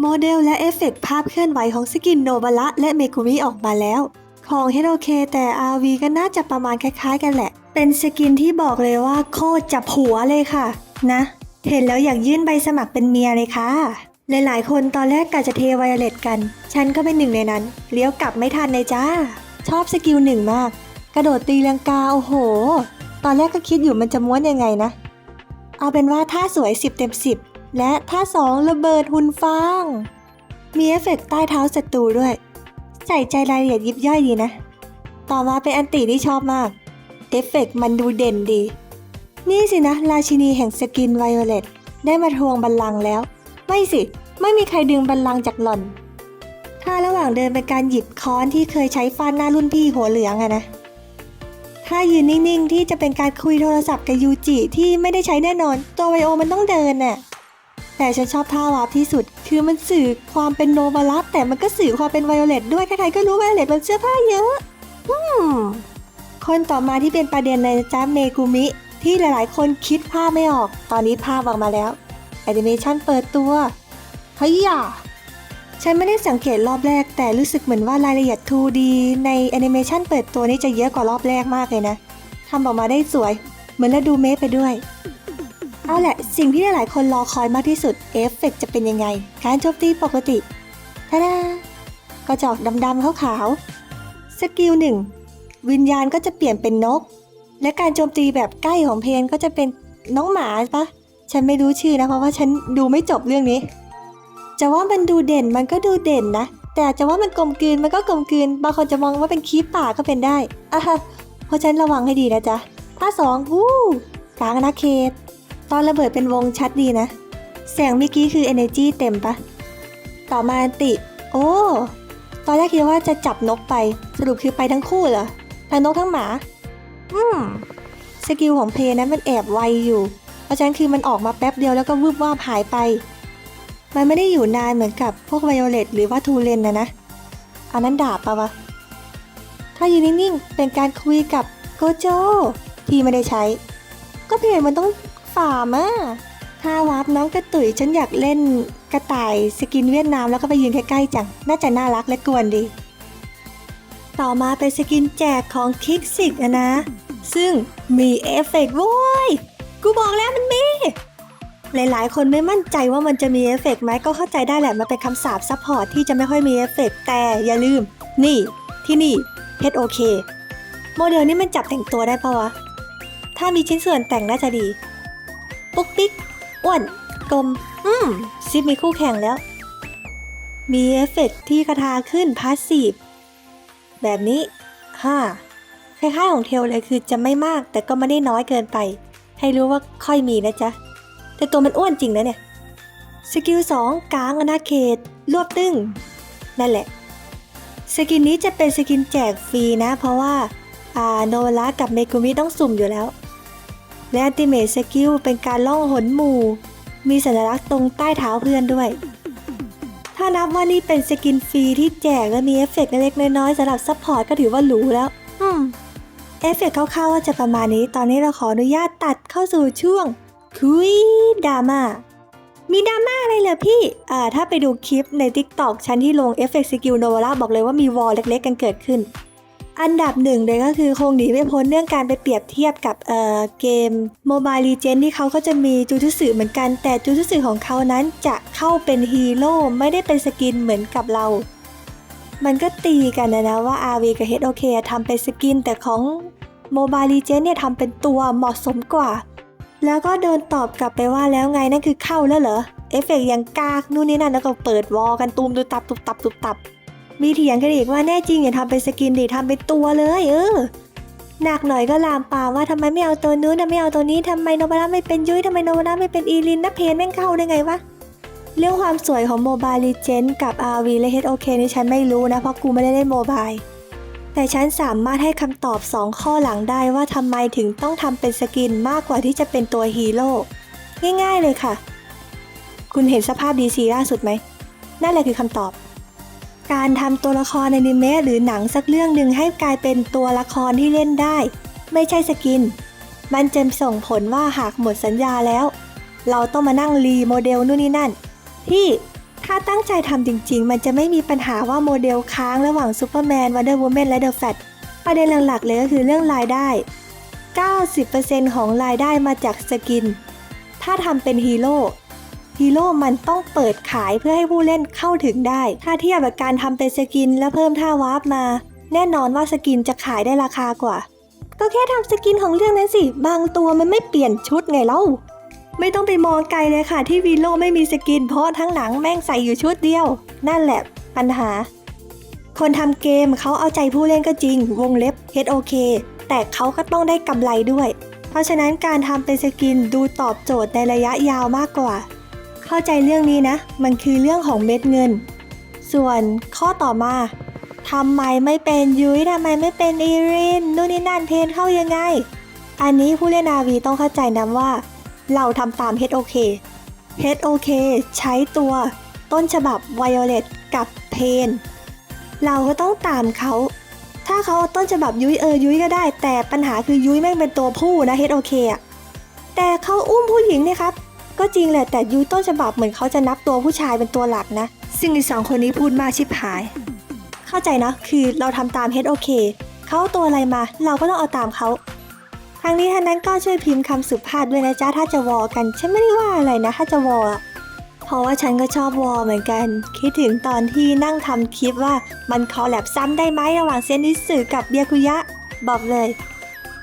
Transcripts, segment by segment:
โมเดลและเอฟเฟกต์ภาพเคลื่อนไหวของสกินโนบาระและเมกุมิออกมาแล้ว ของเฮโรเคแต่ RV ก็น่าจะประมาณคล้ายๆ กันแหละ เป็นสกินที่บอกเลยว่าโคตรจับหัวเลยค่ะ นะ เห็นแล้วอยากยื่นใบสมัครเป็นเมียเลยค่ะ หลายๆ คนตอนแรกกะจะเทไวโอเลตกัน ฉันก็เป็นหนึ่งในนั้น เลี้ยวกลับไม่ทันเลยจ้า ชอบสกิลหนึ่งมาก กระโดดตีลังกาโอ้โห ตอนแรกก็คิดอยู่มันจะม้วนยังไงนะ เอาเป็นว่าท่าสวย 10 เต็ม 10 และท่า2ระเบิดหุ่นฟาง มีเอฟเฟกต์ใต้เท้าศัตรูด้วย ใส่ใจรายละเอียดยิบย่อยดีนะ ต่อมาเป็นอันติที่ชอบมาก เอฟเฟกต์มันดูเด่นดี นี่สินะ ราชินีแห่งสกินไวโอเลตได้มาทวงบัลลังก์แล้ว ไม่สิ ไม่มีใครดึงบัลลังก์จากหล่อน ถ้าระหว่างเดินเป็นการหยิบค้อนที่เคยใช้ฟาดหน้ารุ่นพี่หัวเหลืองอะนะถ้ายืนนิ่ง ๆ ที่จะเป็นการคุยโทรศัพท์กับยูจิที่ไม่ได้ใช้แน่นอน ตัวไวโอมันต้องเดินน่ะ แต่ฉันชอบท่าวาร์ปที่สุด คือมันสื่อความเป็นโนบารัสแต่มันก็สื่อความเป็นไวโอเลตด้วย ใครๆก็รู้ไวโอเลตมันเสื้อผ้าเยอะอืมคนต่อมาที่เป็นประเด็นในจ้าเมกุมิ ที่หลายๆ คนคิดภาพไม่ออก ตอนนี้ภาพออกมาแล้วแอนิเมชันเปิดตัวเฮ้ยอย่าฉันไม่ได้สังเกตรอบแรก แต่รู้สึกเหมือนว่ารายละเอียด 2D ในแอนิเมชันเปิดตัวนี้จะเยอะกว่ารอบแรกมากเลยนะทำออกมาได้สวย เหมือนและดูเมคไปด้วย เอาแหละ สิ่งที่หลายๆคนรอคอยมากที่สุดเอฟเฟกต์จะเป็นยังไง การโจมตีปกติทาดากระจอกดำๆขาวๆสกิลหนึ่งวิญญาณก็จะเปลี่ยนเป็นนก และการโจมตีแบบใกล้ของเพนก็จะเป็นน้องหมาปะฉันไม่รู้ชื่อนะเพราะว่าฉันดูไม่จบเรื่องนี้ จะว่ามันดูเด่นมันก็ดูเด่นนะ แต่จะว่ามันกลมกลืนมันก็กลมกลืน บางคนจะมองว่าเป็นคีปป่าก็เป็นได้อะเพราะฉันระวังให้ดีนะจ๊ะท่าสองวู้กลางอาณาเขต ตอนระเบิดเป็นวงชัดดีนะแสงเมื่อกี้คือ energy เต็มปะ ต่อมาติ โอ้ ตอนแรกคิดว่าจะจับนกไป สรุปคือไปทั้งคู่เหรอ ทั้งนกทั้งหมา อืม สกิลของเพลนั้นมันแอบไวอยู่ เพราะฉะนั้นคือมันออกมาแป๊บเดียวแล้วก็วืบวาบหายไป มันไม่ได้อยู่นานเหมือนกับพวกไวโอเลตหรือว่าทูเลนนะนะ อันนั้นดาบปะวะ ถ้ายืนนิ่งๆ เป็นการคุยกับโกโจ ที่ไม่ได้ใช้ ก็เพลมันต้อง ฝ่ามาถ้าวาร์ปน้องกระตุยฉันอยากเล่นกระต่ายสกินเวียดนามแล้วก็ไปยืนใกล้ๆจัง น่าจะน่ารักและกวนดี ต่อมาเป็นสกินแจกของคิกซิกนะ ซึ่งมีเอฟเฟกต์โว้ย กูบอกแล้วมันมี หลายๆ คนไม่มั่นใจว่ามันจะมีเอฟเฟกต์ไหมก็เข้าใจได้แหละ มันเป็นคำสาปซัพพอร์ตที่จะไม่ค่อยมีเอฟเฟกต์แต่อย่าลืม นี่ ที่นี่เพชรโอเค โมเดลนี้มันจับแต่งตัวได้ปะวะ ถ้ามีชิ้นส่วนแต่งน่าจะดี ปุ๊กปิ๊กอ้วนกลม อืมซิปมีคู่แข่งแล้ว มีเอฟเฟกต์ที่คาถาขึ้นพาสซีฟแบบนี้ฮ่าคล้ายๆของเทลเลยคือจะไม่มากแต่ก็ไม่ได้น้อยเกินไป ให้รู้ว่าค่อยมีนะจ๊ะ แต่ตัวมันอ้วนจริงนะเนี่ย สกิล 2 กลางอนาเขต รวบตึง นั่นแหละ สกินนี้จะเป็นสกินแจกฟรีนะ เพราะว่าอาโนระกับเมกุมิต้องสุ่มอยู่แล้ว และอัติเม e สกิลเป็นการล่องหนหมู่ มีสัญลักษณ์ตรงใต้เท้าเพื่อนด้วย ถ้านับว่านี่เป็นสกินฟรีที่แจกและมีเอฟเฟกต์เล็กๆน้อยๆสำหรับซัพพอร์ตก็ถือว่าหรูแล้ว อืม เอฟเฟกต์คร่าวๆว่าจะประมาณนี้ ตอนนี้เราขออนุญาตตัดเข้าสู่ช่วง คุยดราม่ามีดราม่าอะไรเหรอพี่ อ่า ถ้าไปดูคลิปใน TikTok ชั้นที่ลงเอฟเฟกต์สกิลโนวาร่าบอกเลยว่ามีวอลเล็กๆกันเกิดขึ้น อันดับหนึ่งเลยก็คือคงหนีไม่พ้นเรื่องการไปเปรียบเทียบกับเอ่อเกม Mobile Legends ที่เขาก็จะมีจูทูสึเหมือนกัน แต่จูทูสึของเขานั้นจะเข้าเป็นฮีโร่ไม่ได้เป็นสกินเหมือนกับเรา มันก็ตีกันนะนะว่า RV กับ HOK ทำเป็นสกิน แต่ของ Mobile Legends เนี่ยทำเป็นตัวเหมาะสมกว่า แล้วก็โดนตอบกลับไปว่าแล้วไงนั่นคือเข้าแล้วเหรอเอฟเฟกต์ยังกากนู่นนี่นั่นแล้วก็เปิดวอลกันตูมตุบตับตุบตับตุบตับ มีเถียงกันอีกว่าแน่จริงอย่าทำเป็นสกินดิทำเป็นตัวเลยเออหนักหน่อยก็ลามปามว่าทำไมไม่เอาตัวนู้นทำไม่เอาตัวนี้ทำไมโนบาระไม่เป็นยุ้ยทำไมโนบาระไม่เป็นอีลินนัเพนแม่งเข้าได้ไงวะเรื่องความสวยของโมบายลีเจนกับ RV และ HOK นี่ฉันไม่รู้นะ เพราะกูไม่ได้เล่นโมบาย แต่ฉันสามารถให้คำตอบ 2 ข้อหลังได้ว่าทำไมถึงต้องทำเป็นสกินมากกว่าที่จะเป็นตัวฮีโร่ง่ายๆเลยค่ะ คุณเห็นสภาพ DC ล่าสุดไหม นั่นแหละคือคำตอบ การทำตัวละครในอนิเมะหรือหนังสักเรื่องหนึ่งให้กลายเป็นตัวละครที่เล่นได้ ไม่ใช่สกิน มันจะส่งผลว่าหากหมดสัญญาแล้ว เราต้องมานั่งรีโมเดลนู่นนี่นั่น ที่ถ้าตั้งใจทำจริง ๆ มันจะไม่มีปัญหาว่าโมเดลค้างระหว่างซูเปอร์แมนวันเดอร์วูแมนและเดอะแฟตประเด็นหลักๆเลยก็คือเรื่องรายได้ 90%ของรายได้มาจากสกิน ถ้าทำเป็นฮีโร่ ฮีโร่มันต้องเปิดขายเพื่อให้ผู้เล่นเข้าถึงได้ ถ้าเทียบกับการทำเป็นสกินแล้วเพิ่มท่าวาร์ปมา แน่นอนว่าสกินจะขายได้ราคากว่า ก็แค่ทำสกินของเรื่องนั้นสิ บางตัวมันไม่เปลี่ยนชุดไงเล่า ไม่ต้องไปมองไกลเลยค่ะ ที่วีโลไม่มีสกิน เพราะทั้งหนังแม่งใส่อยู่ชุดเดียว นั่นแหละปัญหา คนทำเกมเขาเอาใจผู้เล่นก็จริง วงเล็บ HOK แต่เขาก็ต้องได้กำไรด้วย เพราะฉะนั้นการทำเป็นสกินดูตอบโจทย์ในระยะยาวมากกว่า เข้าใจเรื่องนี้นะ มันคือเรื่องของเม็ดเงิน ส่วนข้อต่อมาทำไมไม่เป็นยุ้ยทำไมไม่เป็นอีรินนู่นนี่นั่นเพนเข้ายังไง อันนี้ผู้เล่นนาวีต้องเข้าใจนะว่า เราทำตาม HOK HOK ใช้ตัวต้นฉบับ Violet กับเพน เราก็ต้องตามเขา ถ้าเขาต้นฉบับยุ้ยเออยุ้ยก็ได้ แต่ปัญหาคือยุ้ยแม่งเป็นตัวผู้นะ HOK อะแต่เขาอุ้มผู้หญิงเนี่ยครับ ก็จริงแหละแต่ยุ้ยต้นฉบับเหมือนเขาจะนับตัวผู้ชายเป็นตัวหลักนะ ซึ่งอีสองคนนี้พูดมากชิบหาย เข้าใจนะ คือเราทำตาม HOK เขาเอาตัวอะไรมา เราก็ต้องเอาตามเขาทางนี้ท่านนั้นก็ช่วยพิมพ์คำสุภาพด้วยนะจ๊ะถ้าจะวอกัน ฉันไม่ได้ว่าอะไรนะ ถ้าจะวอเพราะว่าฉันก็ชอบวอเหมือนกัน คิดถึงตอนที่นั่งทำคลิปว่ามันคอแลบซ้ำได้ไหมระหว่างเซนิสึกับเบียคุยะ บอกเลย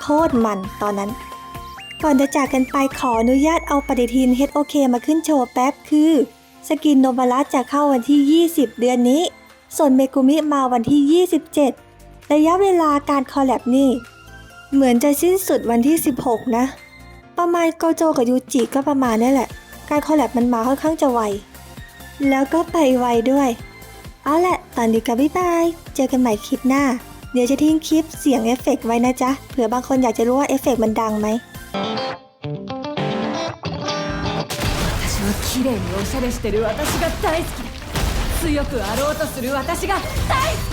โคตรมันตอนนั้น ก่อนจะจากกันไปขออนุญาตเอาปฏิทิน HOK มาขึ้นโชว์แป๊บคือ สกินโนบาระจะเข้าวันที่ 20 เดือนนี้ ส่วนเมกุมิมาวันที่ 27 ระยะเวลาการคอลแลบนี่ เหมือนจะสิ้นสุดวันที่ 16 นะ ประมาณโกโจกับยูจิก็ประมาณนี่แหละ การคอลแลบมันมาค่อนข้างจะไว แล้วก็ไปไวด้วย เอาละตอนนี้ก็บ๊ายบาย เจอกันใหม่คลิปหน้าเดี๋ยวจะทิ้งคลิปเสียงเอฟเฟกต์ไว้นะจ๊ะ เผื่อบางคนอยากจะรู้ว่าเอฟเฟกต์มันดังไหม 私は綺麗におしゃれしてる私が大好きだ。強くあろうとする私が大好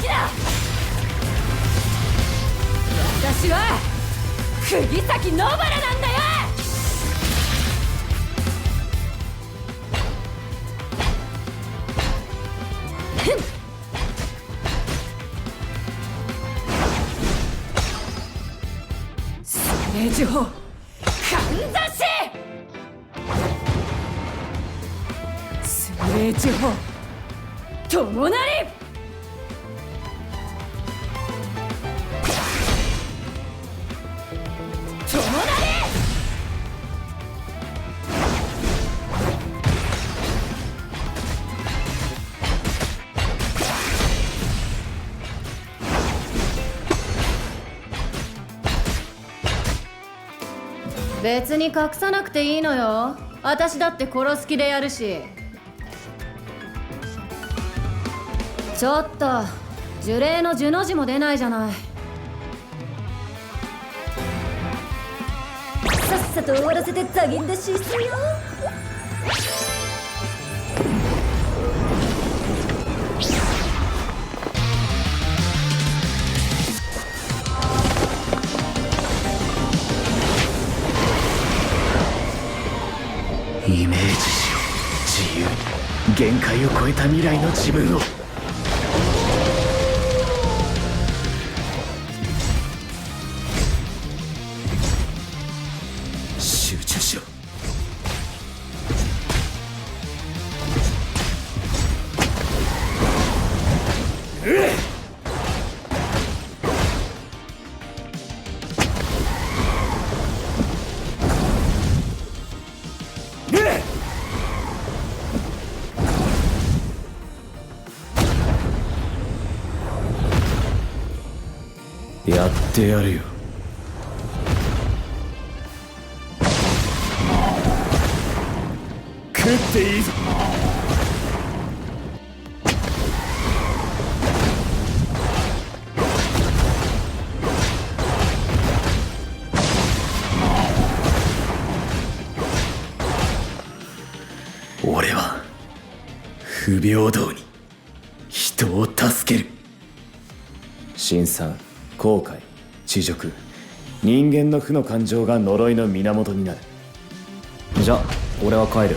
きだ。私は釘崎野原なんだよ。スレージ砲レージ砲友なり。友なり別に隠さなくていいのよ。私だって殺す気でやるし。ちょっと呪霊の呪の字も出ないじゃない。さっさと終わらせてザギン出しするよ。イメージしよう。自由。限界を超えた未来の自分を。やってやるよ。食っていいぞ。俺は不平等に人を助ける。辛酸後悔恥辱人間の負の感情が呪いの源になる。じゃ俺は帰る